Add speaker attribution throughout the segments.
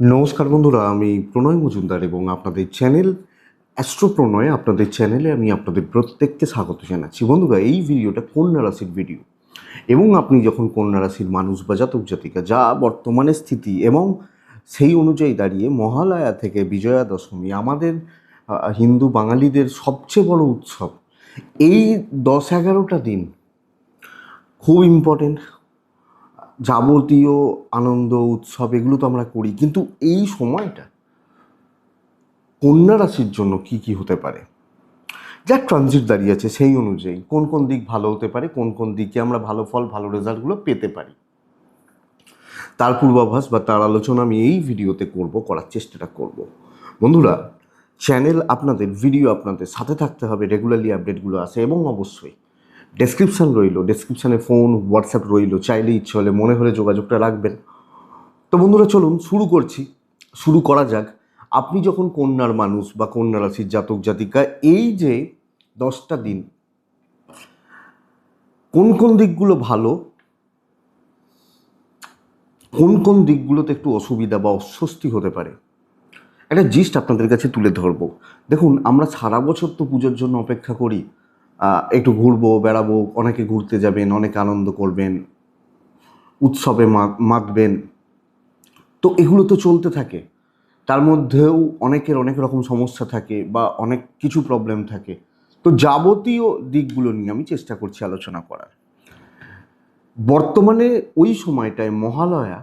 Speaker 1: নমস্কার বন্ধুরা, আমি প্রণয় মজুমদার এবং আপনাদের চ্যানেল অ্যাস্ট্রো প্রণয় আপনাদের চ্যানেলে আমি আপনাদের প্রত্যেককে স্বাগত জানাচ্ছি। বন্ধুরা, এই ভিডিওটা কন্যা রাশির ভিডিও। এবং আপনি যখন কন্যা রাশির মানুষ বা জাতক জাতিকা, যা বর্তমানে স্থিতি এবং সেই অনুযায়ী দাঁড়িয়ে মহালয়া থেকে বিজয়া দশমী আমাদের হিন্দু বাঙালিদের সবচেয়ে বড় উৎসব, এই দশ এগারোটা দিন খুব ইম্পর্টেন্ট যাবতীয় আনন্দ, উৎসব, এগুলো তো আমরা করি। কিন্তু এই সময়টা কন্যা রাশির জন্য কি কি হতে পারে? যা ট্রানজিট দাঁড়িয়ে আছে সেই অনুযায়ী কোন কোন দিক ভালো হতে পারে, কোন কোন দিকে আমরা ভালো ফল, ভালো রেজাল্টগুলো পেতে পারি। তার পূর্বাভাস বা তার আলোচনা আমি এই ভিডিওতে করব, করার চেষ্টাটা করব। বন্ধুরা চ্যানেল আপনাদের ভিডিও আপনাদের সাথে থাকতে হবে রেগুলারলি আপডেটগুলো আসে এবং অবশ্যই ডেসক্রিপশান রইল ডেসক্রিপশানে ফোন হোয়াটসঅ্যাপ রইল, চাইলে ইচ্ছে হলে মনে হলে যোগাযোগটা রাখবেন। তো বন্ধুরা, চলুন শুরু করছি। শুরু করা যাক। আপনি যখন কন্যার মানুষ বা কন্যা রাশির জাতক জাতিকা, এই যে দশটা দিন, কোন কোন দিকগুলো ভালো, কোন কোন দিকগুলোতে একটু অসুবিধা বা অস্বস্তি হতে পারে, একটা জিস্ট আপনাদের কাছে তুলে ধরবো। দেখুন, আমরা সারা বছর তো পুজোর জন্য অপেক্ষা করি। একটু ঘুরবো, বেড়াবো, অনেকে ঘুরতে যাবেন, অনেকে আনন্দ করবেন, উৎসবে মাতবেন। তো এগুলো তো চলতে থাকে। তার মধ্যেও অনেকের অনেক রকম সমস্যা থাকে বা অনেক কিছু প্রবলেম থাকে। তো যাবতীয় দিকগুলো নিয়ে আমি চেষ্টা করছি আলোচনা করার। বর্তমানে ওই সময়টায় মহালয়া,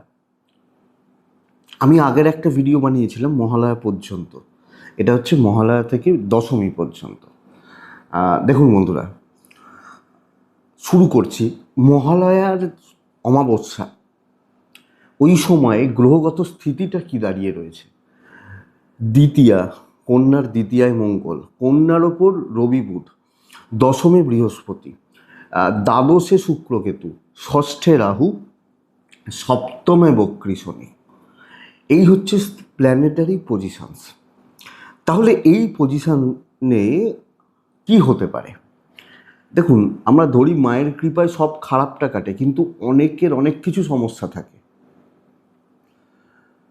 Speaker 1: আমি আগের একটা ভিডিও বানিয়েছিলাম মহালয়া পর্যন্ত। এটা হচ্ছে মহালয়া থেকে দশমী পর্যন্ত। দেখুন বন্ধুরা, শুরু করছি মহালয়ার অমাবস্যা। ওই সময়ে গ্রহগত স্থিতিটা কি দাঁড়িয়ে রয়েছে? দ্বিতীয়া, কন্যার দ্বিতীয়ায় মঙ্গল, কন্যার ওপর রবি বুধ, দশমে বৃহস্পতি দ্বাদশে শুক্রকেতু, ষষ্ঠে রাহু, সপ্তমে বক্রী শনি। এই হচ্ছে প্ল্যানেটারি পজিশানস তাহলে এই পজিশনে কি হতে পারে? দেখুন, আমরা ধরি মায়ের কৃপায় সব খারাপটা কাটে, কিন্তু অনেকের অনেক কিছু সমস্যা থাকে।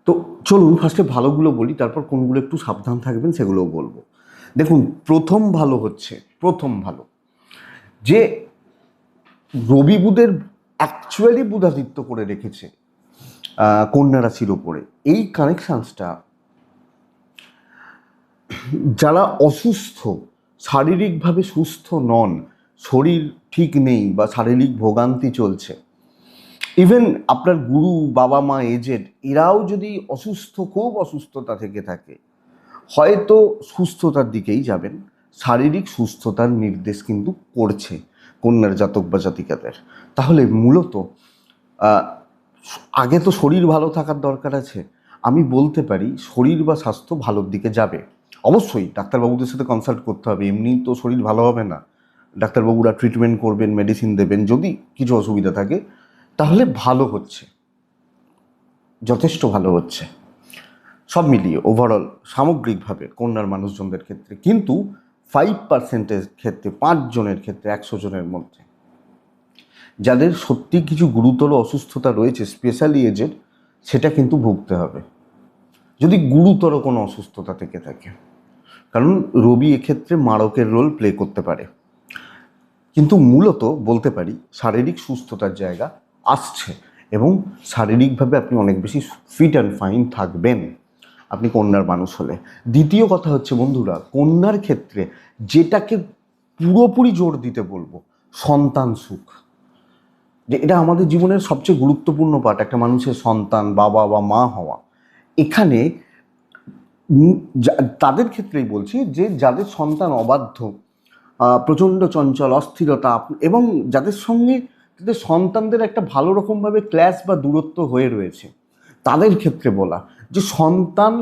Speaker 1: তো চলুন ফার্স্টে ভালোগুলো বলি, তারপর কোনগুলো একটু সাবধান থাকবেন সেগুলোও বলব। দেখুন, প্রথম ভালো হচ্ছে, প্রথম ভালো, যে রবি বুধের অ্যাকচুয়ালি বুধাদিত্য করে রেখেছে কন্যা রাশির ওপরে। এই কানেকশানসটা যারা অসুস্থ শারীরিকভাবে সুস্থ নন, শরীর ঠিক নেই বা শারীরিক ভোগান্তি চলছে। ইভেন আপনার গুরু, বাবা, মা এজেড এরাও যদি অসুস্থ, খুব অসুস্থতা থেকে থাকে, হয়তো সুস্থতার দিকেই যাবেন। শারীরিক সুস্থতার নির্দেশ কিন্তু করছে কন্যার জাতক বা জাতিকাদের। তাহলে মূলত আগে তো শরীর ভালো থাকার দরকার আছে। আমি বলতে পারি, শরীর বা স্বাস্থ্য ভালোর দিকে যাবে। অবশ্যই ডাক্তারবাবুদের সাথে কনসাল্ট করতে হবে এমনি তো শরীর ভালো হবে না। ডাক্তারবাবুরা ট্রিটমেন্ট করবেন মেডিসিন দেবেন, যদি কিছু অসুবিধা থাকে, তাহলে ভালো হচ্ছে। যথেষ্ট ভালো হচ্ছে। সব মিলিয়ে ওভারঅল সামগ্রিকভাবে কন্যার মানুষজনদের ক্ষেত্রে কিন্তু ফাইভ পার্সেন্টের ক্ষেত্রে পাঁচজনের ক্ষেত্রে, একশো জনের মধ্যে। যাদের সত্যি কিছু গুরুতর অসুস্থতা রয়েছে স্পেশালি এজের সেটা কিন্তু ভুগতে হবে। যদি গুরুতর কোনো অসুস্থতা থেকে থাকে। কারণ রবি এক্ষেত্রে মারকের রোল প্লে করতে পারে। কিন্তু মূলত বলতে পারি, শারীরিক সুস্থতার জায়গা আসছে এবং শারীরিকভাবে আপনি অনেক বেশি ফিট অ্যান্ড ফাইন থাকবেন। আপনি কন্যার মানুষ হলে। দ্বিতীয় কথা হচ্ছে বন্ধুরা, কন্যার ক্ষেত্রে যেটাকে পুরোপুরি জোর দিতে বলব, সন্তান সুখ। যে এটা আমাদের জীবনের সবচেয়ে গুরুত্বপূর্ণ পার্ট একটা মানুষের সন্তান, বাবা বা মা হওয়া। এখানে তাদের ক্ষেত্রেই বলছি যে যাদের সন্তান অবাধ্য প্রচণ্ড চঞ্চল, অস্থিরতা এবং যাদের সঙ্গে তাদের সন্তানদের একটা ভালো রকমভাবে ক্ল্যাশ বা দূরত্ব হয়ে রয়েছে, তাদের ক্ষেত্রে বলা যে সন্তান,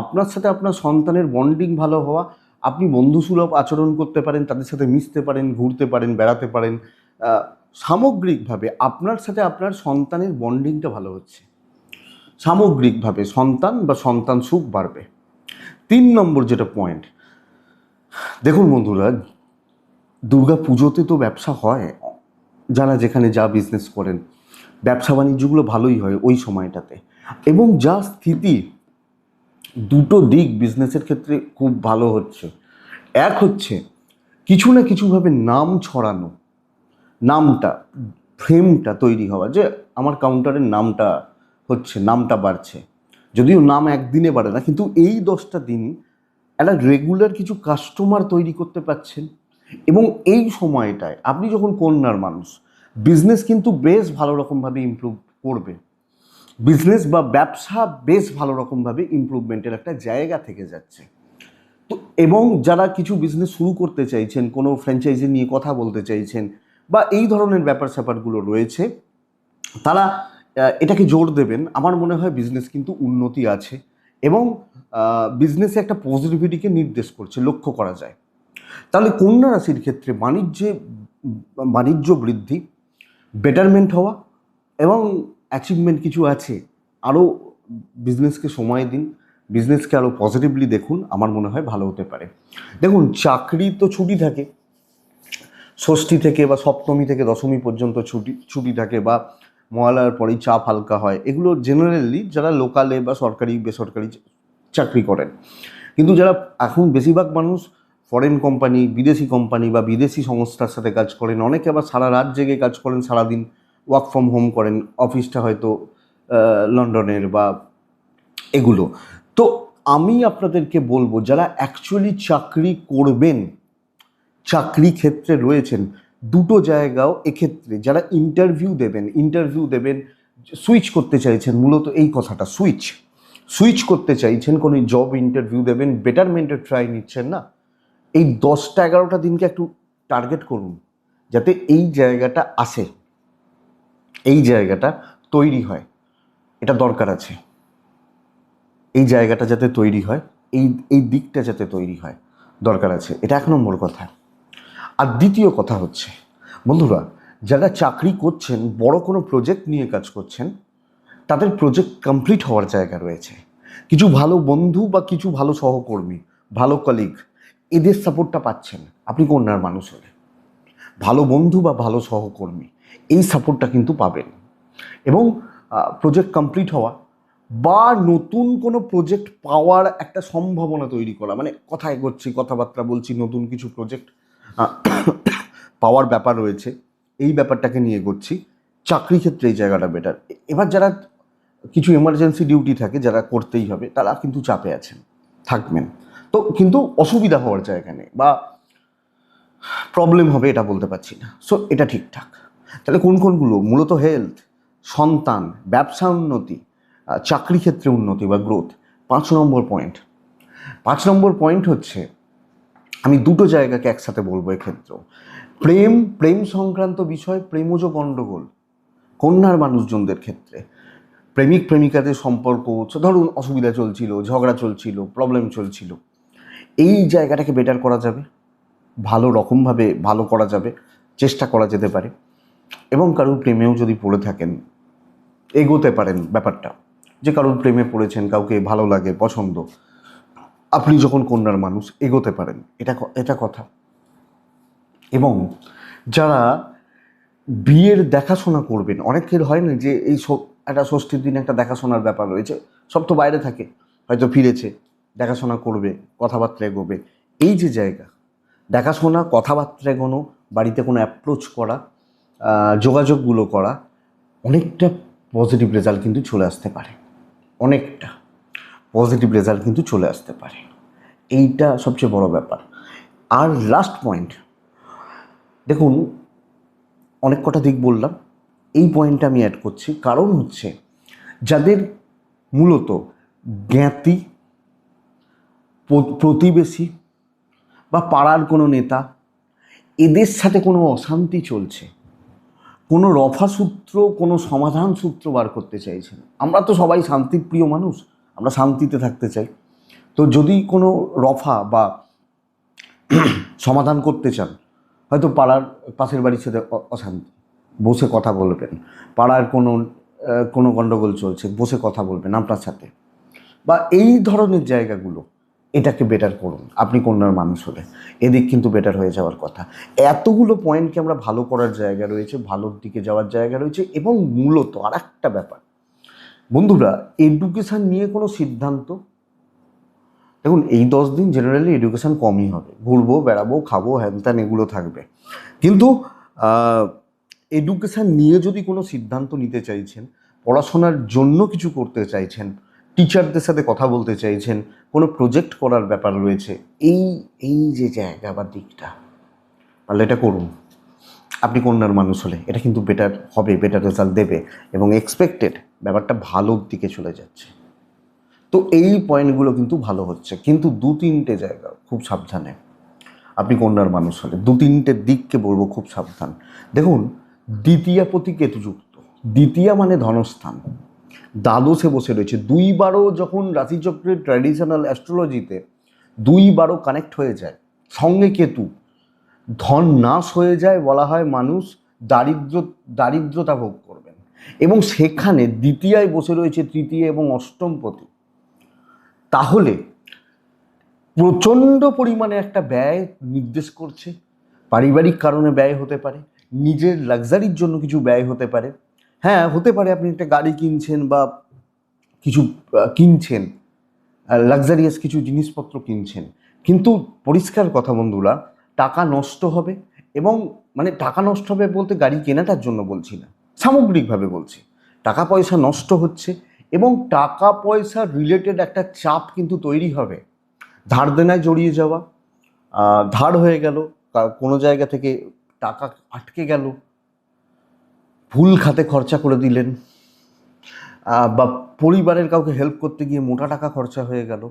Speaker 1: আপনার সাথে আপনার সন্তানের বন্ডিং ভালো হওয়া, আপনি বন্ধুসুলভ আচরণ করতে পারেন, তাদের সাথে মিশতে পারেন, ঘুরতে পারেন, বেড়াতে পারেন সামগ্রিকভাবে আপনার সাথে আপনার সন্তানের বন্ডিংটা ভালো হচ্ছে। সামগ্রিকভাবে সন্তান বা সন্তান সুখ বাড়বে। তিন নম্বর যেটা পয়েন্ট দেখুন বন্ধুরা, দুর্গা পুজোতে তো ব্যবসা হয়, যারা যেখানে যা বিজনেস করেন, ব্যবসা বাণিজ্যগুলো ভালোই হয় ওই সময়টাতে। এবং যা স্থিতি, দুটো দিক বিজনেসের ক্ষেত্রে খুব ভালো হচ্ছে। এক হচ্ছে, কিছু না কিছুভাবে নাম ছড়ানো, নামটা ফ্রেমটা তৈরি হওয়া, যে আমার কাউন্টারের নামটা হচ্ছে, নামটা বাড়ছে। যদিও নাম একদিনে বাড়ে না, কিন্তু এই দশটা দিন একটা রেগুলার কিছু কাস্টমার তৈরি করতে পারছেন। এবং এই সময়টায় আপনি যখন কন্যার মানুষ বিজনেস কিন্তু বেশ ভালো রকমভাবে ইমপ্রুভ করবে। বিজনেস বা ব্যবসা বেশ ভালো রকমভাবে ইমপ্রুভমেন্টের একটা জায়গা থেকে যাচ্ছে। তো এবং যারা কিছু বিজনেস শুরু করতে চাইছেন, কোনো ফ্র্যাঞ্চাইজি নিয়ে কথা বলতে চাইছেন, বা এই ধরনের ব্যাপার স্যাপারগুলো রয়েছে, তারা এটাকে জোর দেবেন। আমার মনে হয় বিজনেস কিন্তু উন্নতি আছে এবং বিজনেসে একটা পজিটিভিটিকে নির্দেশ করছে, লক্ষ্য করা যায়। তাহলে কন্যা রাশির ক্ষেত্রে বাণিজ্যে, বাণিজ্য বৃদ্ধি বেটারমেন্ট হওয়া এবং অ্যাচিভমেন্ট কিছু আছে। আরও বিজনেসকে সময় দিন বিজনেসকে আরও পজিটিভলি দেখুন, আমার মনে হয় ভালো হতে পারে। দেখুন, চাকরি তো ছুটি থাকে। ষষ্ঠী থেকে বা সপ্তমী থেকে দশমী পর্যন্ত ছুটি ছুটি থাকে বা মহালয়ার পরেই চাপ হালকা হয়। এগুলো জেনারেলি যারা লোকালে বা সরকারি, বেসরকারি চাকরি করেন। কিন্তু যারা এখন বেশিরভাগ মানুষ ফরেন কোম্পানি বিদেশি কোম্পানি বা বিদেশি সংস্থার সাথে কাজ করেন, অনেকে আবার সারা রাত জেগে কাজ করেন, সারাদিন ওয়ার্ক ফ্রম হোম করেন অফিসটা হয়তো লন্ডনের বা এগুলো। তো আমি আপনাদেরকে বলব, যারা অ্যাকচুয়ালি চাকরি করবেন, চাকরি ক্ষেত্রে রয়েছেন দুটো জায়গাও এক্ষেত্রে যারা ইন্টারভিউ দেবেন ইন্টারভিউ দেবেন সুইচ করতে চাইছেন, মূলত এই কথাটা সুইচ সুইচ করতে চাইছেন, কোনো জব ইন্টারভিউ দেবেন বেটারমেন্টের ট্রাই নিচ্ছেন না, এই দশটা এগারোটা দিনকে একটু টার্গেট করুন, যাতে এই জায়গাটা আসে, এই জায়গাটা তৈরি হয়, এটা দরকার আছে। এই জায়গাটা যাতে তৈরি হয়, এই এই দিকটা যাতে তৈরি হয়, দরকার আছে, এটা এক নম্বর কথা। আর দ্বিতীয় কথা হচ্ছে, বন্ধুরা, যারা চাকরি করছেন, বড় কোনো প্রজেক্ট নিয়ে কাজ করছেন, তাদের প্রজেক্ট কমপ্লিট হওয়ার জায়গা রয়েছে। কিছু ভালো বন্ধু বা কিছু ভালো সহকর্মী, ভালো কলিগ এদের সাপোর্টটা পাচ্ছেন। আপনি কন্যার মানুষ হলে। ভালো বন্ধু বা ভালো সহকর্মী, এই সাপোর্টটা কিন্তু পাবেন। এবং প্রজেক্ট কমপ্লিট হওয়া বা নতুন কোনো প্রজেক্ট পাওয়ার একটা সম্ভাবনা তৈরি করা মানে কথা এগোচ্ছি, কথাবার্তা বলছি, নতুন কিছু প্রজেক্ট পাওয়ার ব্যাপার রয়েছে, এই ব্যাপারটাকে নিয়ে করছি চাকরি ক্ষেত্রে এই জায়গাটা বেটার এবার যারা কিছু এমার্জেন্সি ডিউটি থাকে, যারা করতেই হবে, তারা কিন্তু চাপে আছেন, থাকবেন। তো কিন্তু অসুবিধা হওয়ার জায়গা নেই বা প্রবলেম হবে এটা বলতে পারছি না। সো এটা ঠিকঠাক। তাহলে কোন কোনগুলো? মূলত হেলথ সন্তান, ব্যবসা উন্নতি চাকরি ক্ষেত্রে উন্নতি বা গ্রোথ পাঁচ নম্বর পয়েন্ট পাঁচ নম্বর পয়েন্ট হচ্ছে আমি দুটো জায়গাকে একসাথে বলব এক্ষেত্রেও প্রেম প্রেম সংক্রান্ত বিষয়, প্রেমজ গণ্ডগোল কন্যার মানুষজনদের ক্ষেত্রে। প্রেমিক, প্রেমিকাদের সম্পর্ক ধরুন অসুবিধা চলছিল, ঝগড়া চলছিল প্রবলেম চলছিল। এই জায়গাটাকে বেটার করা যাবে, ভালো রকমভাবে ভালো করা যাবে, চেষ্টা করা যেতে পারে। এবং কারোর প্রেমেও যদি পড়ে থাকেন, এগোতে পারেন ব্যাপারটা। যে কারোর প্রেমে পড়েছেন, কাউকে ভালো লাগে, পছন্দ আপনি যখন কন্যার মানুষ, এগোতে পারেন। এটা এটা কথা। এবং যারা বিয়ের দেখাশোনা করবেন, অনেকের হয় না যে এই ষ- একটা ষষ্ঠীর দিন একটা দেখাশোনার ব্যাপার রয়েছে। সব তো বাইরে থাকে। হয়তো ফিরেছে, দেখাশোনা করবে, কথাবার্তা এগোবে। এই যে জায়গা, দেখাশোনা, কথাবার্তা এগোনো, বাড়িতে কোনো অ্যাপ্রোচ করা যোগাযোগগুলো করা, অনেকটা পজিটিভ রেজাল্ট কিন্তু চলে আসতে পারে। অনেকটা। পজিটিভ রেজাল্ট কিন্তু চলে আসতে পারে। এইটা সবচেয়ে বড় ব্যাপার। আর লাস্ট পয়েন্ট দেখুন, অনেক কটা দিক বললাম, এই পয়েন্টটা আমি অ্যাড করছি। কারণ হচ্ছে, যাদের মূলত জ্ঞাতি, প্রতিবেশী বা পাড়ার কোনো নেতা, এদের সাথে কোনো অশান্তি চলছে, কোনো রফা সূত্র, কোনো সমাধান সূত্র বার করতে চাইছেন আমরা তো সবাই শান্তির প্রিয় মানুষ আমরা শান্তিতে থাকতে চাই। তো যদি কোনো রফা বা সমাধান করতে চান, হয়তো পাড়ার পাশের বাড়ির সাথে অশান্তি। বসে কথা বলবেন। পাড়ার কোনো কোনো গণ্ডগোল চলছে, বসে কথা বলবেন আপনার সাথে। বা এই ধরনের জায়গাগুলো, এটাকে বেটার করুন। আপনি কন্যার মানুষ হলে। এদিক কিন্তু বেটার হয়ে যাওয়ার কথা। এতগুলো পয়েন্টকে আমরা ভালো করার জায়গা রয়েছে, ভালোর দিকে যাওয়ার জায়গা রয়েছে এবং মূলত আর একটা ব্যাপার বন্ধুরা এডুকেশান নিয়ে কোনো সিদ্ধান্ত? দেখুন, এই দশ দিন জেনারেলি এডুকেশন কমই হবে। ঘুরবো, বেড়াবো, খাব, হ্যান ত্যান এগুলো থাকবে। কিন্তু এডুকেশান নিয়ে যদি কোনো সিদ্ধান্ত নিতে চাইছেন, পড়াশোনার জন্য কিছু করতে চাইছেন টিচারদের সাথে কথা বলতে চাইছেন, কোনো প্রজেক্ট করার ব্যাপার রয়েছে, এই এই যে জায়গা বা দিকটা পারলে এটা করুন। আপনি কন্যার মানুষ হলে, এটা কিন্তু বেটার হবে বেটার রেজাল্ট দেবে এবং এক্সপেক্টেড ব্যাপারটা ভালোর দিকে চলে যাচ্ছে। তো এই পয়েন্টগুলো কিন্তু ভালো হচ্ছে। কিন্তু দু তিনটে জায়গা খুব সাবধানে। আপনি কন্যার মানুষ হলে দু তিনটে দিককে বলব খুব সাবধান। দেখুন, দ্বিতীয়া প্রতি কেতুযুক্ত। দ্বিতীয়া মানে ধনস্থান। দ্বাদশে বসে রয়েছে। দুইবারও যখন রাশিচক্রের ট্র্যাডিশনাল অ্যাস্ট্রোলজিতে দুইবারও কানেক্ট হয়ে যায়। সঙ্গে কেতু। ধন নাশ হয়ে যায় বলা হয় মানুষ, দারিদ্র, দারিদ্রতা ভোগ এবং সেখানে দ্বিতীয়ায় বসে রয়েছে তৃতীয় এবং অষ্টম পতি তাহলে প্রচণ্ড পরিমাণে একটা ব্যয় নির্দেশ করছে। পারিবারিক কারণে ব্যয় হতে পারে, নিজের লাক্সারির জন্য কিছু ব্যয় হতে পারে। হ্যাঁ হতে পারে আপনি একটা গাড়ি কিনছেন বা কিছু কিনছেন লাক্সারিয়াস কিছু জিনিসপত্র কিনছেন। কিন্তু পরিষ্কার কথা বন্ধুরা, টাকা নষ্ট হবে এবং মানে টাকা নষ্ট হবে বলতে গাড়ি কেনাটার জন্য বলছি না। সামগ্রিকভাবে বলছি। টাকা পয়সা নষ্ট হচ্ছে এবং টাকা পয়সা রিলেটেড একটা চাপ কিন্তু তৈরি হবে। ধার দেনায় জড়িয়ে যাওয়া ধার হয়ে গেল কোনো জায়গা থেকে টাকা আটকে গেল। ভুল খাতে খরচা করে দিলেন। বা পরিবারের কাউকে হেল্প করতে গিয়ে মোটা টাকা খরচা হয়ে গেল।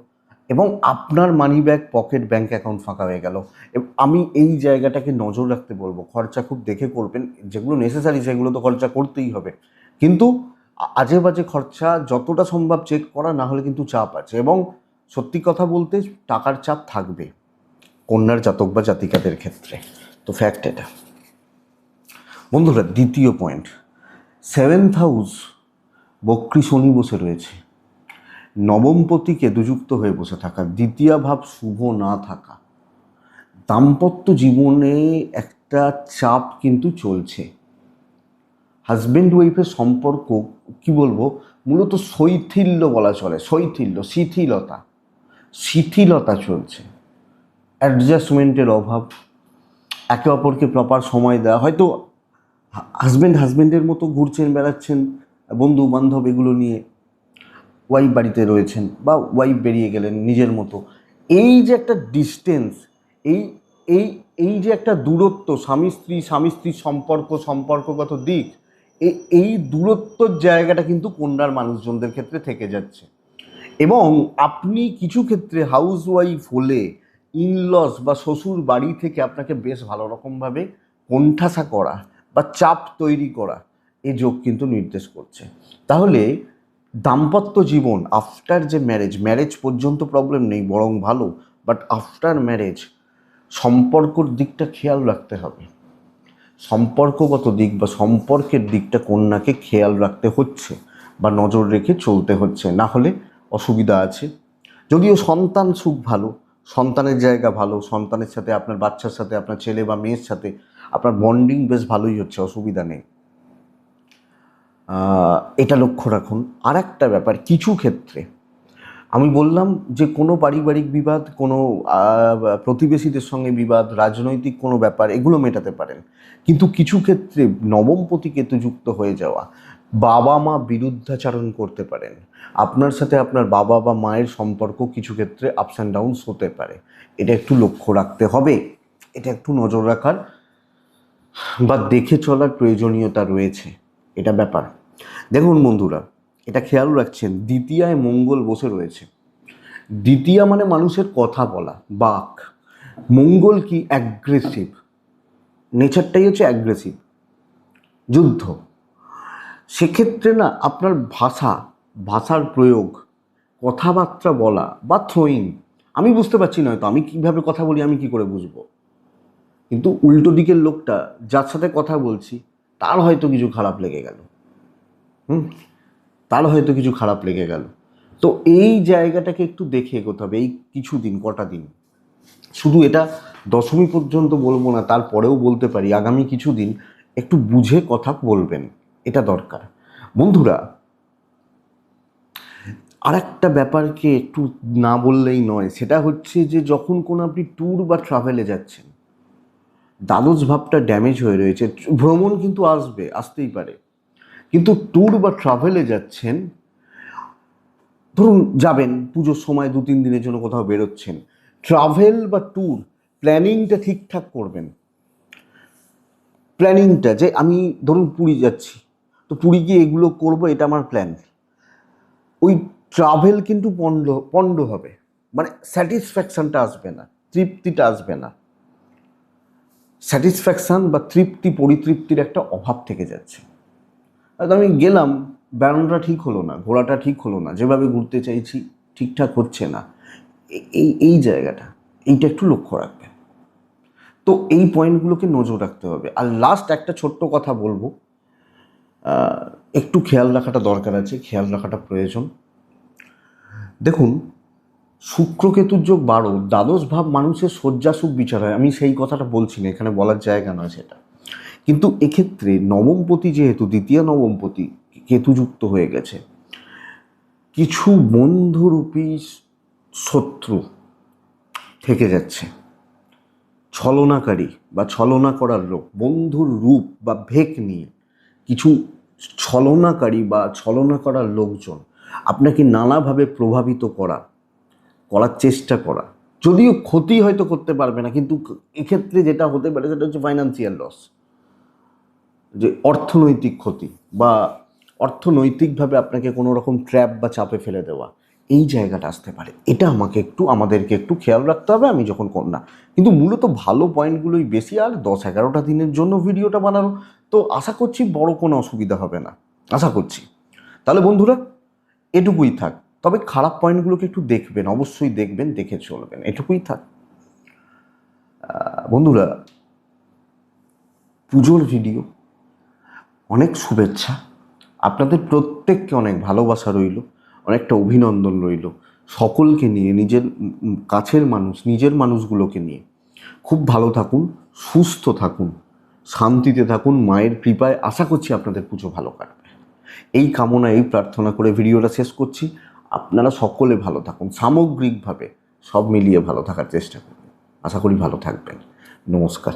Speaker 1: এবং আপনার money bag pocket bank account ফাঁকা হয়ে গেল। আমি এই জায়গাটাকে নজর রাখতে বলব। খরচা খুব দেখে করবেন, যেগুলো নেসেসারি সেগুলো তো খরচা করতেই হবে। কিন্তু আজে বাজে খরচা যতটা সম্ভব চেক করা, না হলে কিন্তু চাপ আছে। এবং সত্যি কথা বলতে টাকার চাপ থাকবে, কন্যার জাতক বা জাতিকাদের ক্ষেত্রে। তো ফ্যাক্ট এটা। বন্ধুরা, দ্বিতীয় পয়েন্ট সেভেন্থ হাউস বক্রী শনি বসে রয়েছে। নবমপতি কেতুযুক্ত হয়ে বসে থাকা, দ্বিতীয় ভাব শুভ না থাকা। দাম্পত্য জীবনে একটা চাপ কিন্তু চলছে। হাজব্যান্ড ওয়াইফের সম্পর্ক, কি বলব, মূলত শৈথিল্য বলা চলে, শৈথিল্য, শিথিলতা। শিথিলতা চলছে। অ্যাডজাস্টমেন্টের অভাব। একে অপরকে প্রপার সময় দেওয়া। হয়তো হাজব্যান্ড হাজব্যান্ডের মতো ঘুরছেন, বেড়াচ্ছেন বন্ধু বান্ধব এগুলো নিয়ে ওয়াইফ বাড়িতে রয়েছেন বা ওয়াইফ বেরিয়ে গেলেন নিজের মতো। এই যে একটা ডিস্টেন্স এই এই এই যে একটা দূরত্ব, স্বামী স্ত্রী, স্বামী স্ত্রীর সম্পর্ক, সম্পর্কগত দিক এই দূরত্বর জায়গাটা কিন্তু কন্যার মানুষজনদের ক্ষেত্রে থেকে যাচ্ছে। এবং আপনি কিছু ক্ষেত্রে হাউস ওয়াইফ হলে ইনলস বা শ্বশুর বাড়ি থেকে আপনাকে বেশ ভালো রকমভাবে কোণঠাসা করা বা চাপ তৈরি করা, এ যোগ কিন্তু নির্দেশ করছে। তাহলে দাম্পত্য জীবন আফটার যে ম্যারেজ ম্যারেজ পর্যন্ত প্রবলেম নেই, বরং ভালো বাট আফটার ম্যারেজ সম্পর্কর দিকটা খেয়াল রাখতে হবে। সম্পর্কগত দিক বা সম্পর্কের দিকটা কন্যাকে খেয়াল রাখতে হচ্ছে বা নজর রেখে চলতে হচ্ছে, না হলে অসুবিধা আছে। যদিও সন্তান সুখ ভালো, সন্তানের জায়গা ভালো, সন্তানের সাথে আপনার বাচ্চার সাথে, আপনার ছেলে বা মেয়ের সাথে আপনার বন্ডিং বেশ ভালোই হচ্ছে, অসুবিধা নেই। এটা লক্ষ্য রাখুন। আর একটা ব্যাপার, কিছু ক্ষেত্রে। আমি বললাম যে, কোনো পারিবারিক বিবাদ, কোনো প্রতিবেশীদের সঙ্গে বিবাদ, রাজনৈতিক কোনো ব্যাপার, এগুলো মেটাতে পারেন। কিন্তু কিছু ক্ষেত্রে নবমপতি কেতুযুক্ত হয়ে যাওয়া, বাবা মা বিরুদ্ধাচারণ করতে পারেন। আপনার সাথে আপনার বাবা বা মায়ের সম্পর্ক কিছু ক্ষেত্রে আপস অ্যান্ড ডাউনস হতে পারে। এটা একটু লক্ষ্য রাখতে হবে। এটা একটু নজর রাখার বা দেখে চলার প্রয়োজনীয়তা রয়েছে। এটা ব্যাপার। দেখুন বন্ধুরা, এটা খেয়াল রাখছেন, দ্বিতীয়ায় মঙ্গল বসে রয়েছে। দ্বিতীয়া মানে মানুষের কথা বলা, বাক। মঙ্গল কি? অ্যাগ্রেসিভ নেচারটাই হচ্ছে অ্যাগ্রেসিভ যুদ্ধ। সেক্ষেত্রে না, আপনার ভাষা, ভাষার প্রয়োগ, কথাবার্তা বলা বা থ্রোয়িং আমি বুঝতে পারছি না হয়তো আমি কীভাবে কথা বলি, আমি কি করে বুঝব? কিন্তু উল্টো দিকের লোকটা, যার সাথে কথা বলছি, তার হয়তো কিছু খারাপ লেগে গেল। হুম? তার হয়তো কিছু খারাপ লেগে গেল। তো এই জায়গাটাকে একটু দেখে এগোতে হবে, এই কিছু দিন, কটা দিন। শুধু এটা দশমী পর্যন্ত বলব না, তারপরেও বলতে পারি, আগামী কিছু দিন একটু বুঝে কথা বলবেন, এটা দরকার। বন্ধুরা আর একটা ব্যাপারকে একটু না বললেই নয়, সেটা হচ্ছে যে যখন কোনো আপনি ট্যুর বা ট্রাভেলে যাচ্ছেন, দ্বাদশ ভাবটা ড্যামেজ হয়ে রয়েছে, ভ্রমণ কিন্তু আসবে, আসতেই পারে। কিন্তু ট্যুর বা ট্রাভেলে যাচ্ছেন, ধরুন যাবেন, পুজোর সময় দু তিন দিনের জন্য কোথাও বেরোচ্ছেন ট্রাভেল বা ট্যুর প্ল্যানিংটা ঠিকঠাক করবেন। প্ল্যানিংটা যে আমি ধরুন পুরী যাচ্ছি, তো পুরী গিয়ে এগুলো করব, এটা আমার প্ল্যান ওই ট্রাভেল কিন্তু পণ্ড পণ্ড হবে। মানে স্যাটিসফ্যাকশানটা আসবে না, তৃপ্তিটা আসবে না। স্যাটিসফ্যাকশান বা তৃপ্তি, পরিতৃপ্তির একটা অভাব থেকে যাচ্ছে। আমি গেলাম, বেড়ানোটা ঠিক হলো না, ঘোরাটা ঠিক হলো না, যেভাবে ঘুরতে চাইছি ঠিকঠাক হচ্ছে না। এই এই জায়গাটা, এইটা একটু লক্ষ্য রাখবেন। তো এই পয়েন্টগুলোকে নজর রাখতে হবে। আর লাস্ট একটা ছোট্ট কথা বলব। একটু খেয়াল রাখাটা দরকার আছে, খেয়াল রাখাটা প্রয়োজন। দেখুন, শুক্রকেতুর যোগ বারো, দ্বাদশ ভাব মানুষের শয্যাসুখ বিচার হয়। আমি সেই কথাটা বলছি না, এখানে বলার জায়গা নয় সেটা। কিন্তু এক্ষেত্রে নবমপতি যেহেতু, দ্বিতীয় নবমপতি কেতুযুক্ত হয়ে গেছে, কিছু বন্ধুরূপী শত্রু থেকে যাচ্ছে। ছলনাকারী বা ছলনা করার লোক, বন্ধুর রূপ বা ভেক নিয়ে কিছু ছলনাকারী বা ছলনা করার লোকজন আপনাকে নানাভাবে প্রভাবিত করা, করার চেষ্টা করা। যদিও ক্ষতি হয়তো করতে পারবে না, কিন্তু এক্ষেত্রে যেটা হতে পারে সেটা হচ্ছে ফাইন্যান্সিয়াল লস যে অর্থনৈতিক ক্ষতি বা অর্থনৈতিকভাবে আপনাকে কোনো রকম ট্র্যাপ বা চাপে ফেলে দেওয়া, এই জায়গাটা আসতে পারে। এটা আমাকে একটু, আমাদেরকে একটু খেয়াল রাখতে হবে, আমি যখন কন্যা কিন্তু মূলত ভালো পয়েন্টগুলোই বেশি আর দশ এগারোটা দিনের জন্য ভিডিওটা বানানো, তো আশা করছি বড় কোনো অসুবিধা হবে না। আশা করছি। তাহলে বন্ধুরা, এটুকুই থাক। তবে খারাপ পয়েন্টগুলোকে একটু দেখবেন, অবশ্যই দেখবেন, দেখে চলবেন, এটুকুই থাক। বন্ধুরা, পুজোর ভিডিও অনেক শুভেচ্ছা। আপনাদের প্রত্যেককে অনেক ভালোবাসা রইল, অনেকটা অভিনন্দন রইল সকলকে নিয়ে, নিজের কাছের মানুষ, নিজের মানুষগুলোকে নিয়ে। খুব ভালো থাকুন, সুস্থ থাকুন, শান্তিতে থাকুন, মায়ের কৃপায় আশা করছি আপনাদের পুজো ভালো কাটবে। এই কামনা, এই প্রার্থনা করে ভিডিওটা শেষ করছি। আপনারা সকলে ভালো থাকুন, সামগ্রিকভাবে সব মিলিয়ে ভালো থাকার চেষ্টা করুন আশা করি ভালো থাকবেন। নমস্কার।